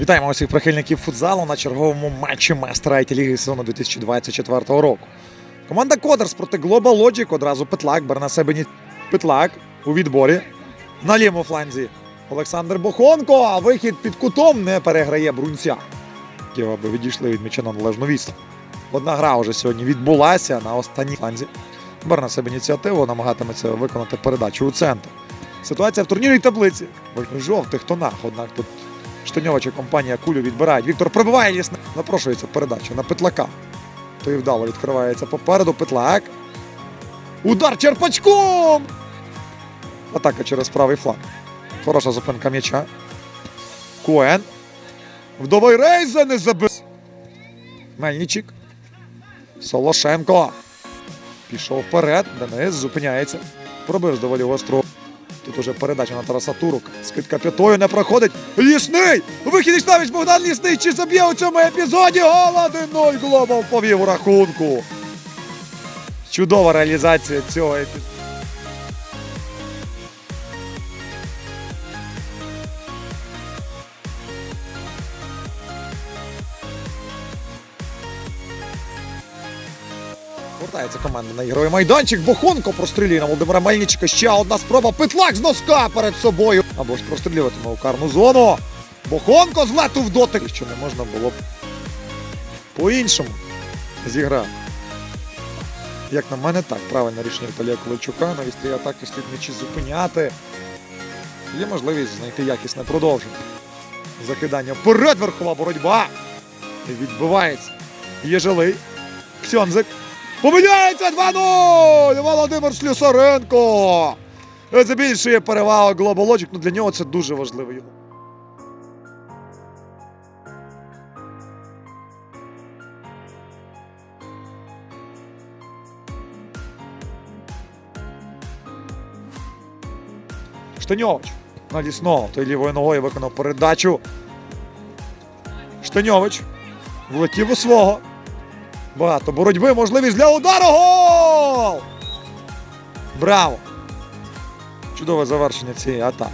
Вітаємо усіх прихильників футзалу на черговому матчі майстра IT ліги сезону 2024 року. Команда Кодерс проти Global Logic одразу Петлак бере на себе ні... Петлак у відборі. На лівому фланзі Олександр Бохонко, а вихід під кутом не переграє Брунця. Які аби відійшли від м'яча на належну відстань. Одна гра вже сьогодні відбулася на останній фланзі. Бере на себе ініціативу, намагатиметься виконати передачу у центр. Ситуація в турнірній таблиці. В жовтих тонах, однак тут Штаньович і компанія кулю відбирають. Віктор пробиває лісне. Напрошується передача на Петлака. Той вдало відкривається попереду. Петлак. Удар черпачком! Атака через правий фланг. Хороша зупинка м'яча. Куен. Вдовий Рейза не забив. Мельничик. Солошенко. Пішов вперед. Денис зупиняється. Пробив доволі гостро. Уже передача на Тараса з Скидка п'ятою не проходить. Лісний! Вихід навіть Богдан Лісний. Чи заб'є у цьому епізоді? Гол 1-0 Глобал повів у рахунку. Чудова реалізація цього епізоду. Повертається команда на ігровий майданчик. Бохонко прострілює на Володимира Мельничика. Ще одна спроба. Петлак з носка перед собою. Або ж прострілюватиме у карну зону. Бохонко з лету в дотик. Що не можна було б по-іншому зіграти. Як на мене, так. Правильне рішення Віталія Ковальчука. На вістрі атаки слід м'ячі зупиняти. Є можливість знайти якісне продовження. Закидання вперед, верхова боротьба. Відбивається. Єжилий. Ксьонзик. Помиляється 2-0! Володимир Слюсаренко! Перевага Global Logic, ну для нього це дуже важливо. Штаньович на лісного. Той лівою ногою виконав передачу. Штаньович влетів у свого. Багато боротьби, можливість для удару. Гол! Браво! Чудове завершення цієї атаки.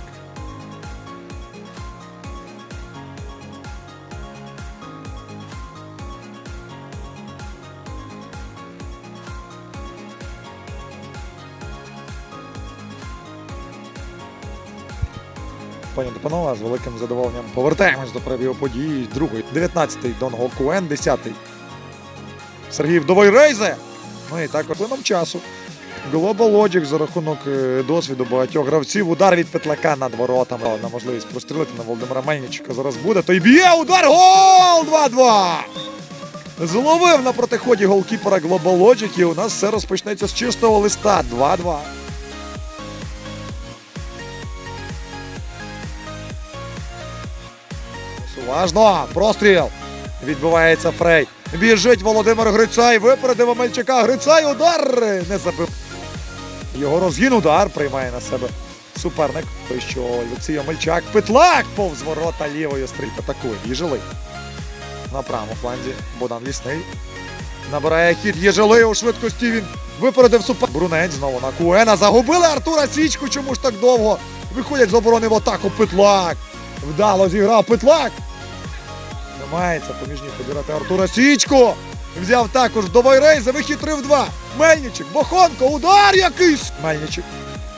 Пані та панове, з великим задоволенням повертаємось до перебігу події. Другої, 19-й Дон Гокуен, 10-й Сергій Вдовий Рейзе. Ну і так плином часу. Global Logic за рахунок е, досвіду багатьох гравців. Удар від Петлака над воротами. На можливість прострілити на Володимира Мельничика зараз буде. Той б'є удар. Гол! 2-2! Зловив на протиході голкіпера Global Logic і у нас все розпочнеться з чистого листа. 2-2. Уважно! Простріл! Відбувається Фрей. Біжить Володимир Грицай, випередив Омельчака. Грицай удар не забив. Його розгін удар приймає на себе суперник. Той, що Олексій Омельчак. Петлак повз ворота лівою стрільк атакує. Їжелий. На правому фланзі Богдан Лісний. Набирає хід Єжилий у швидкості. Він випередив супер. Брунець знову на Куена. Загубили Артура Січку. Чому ж так довго? Виходять з оборони в атаку. Петлак. Вдало зіграв Петлак. Намагається поміж ніг подирати Артура Січко. Взяв також до Вайрейза, вихід 3 в 2. Мельничик, Бохонко, удар якийсь. Мельничик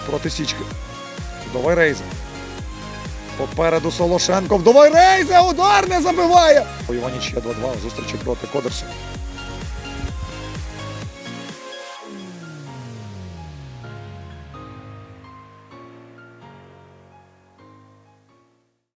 проти Січки. До Вайрейза. Попереду Солошенко. До Вайрейза! удар не забиває. Іваніч є 2-2 зустрічі проти Кодерсу.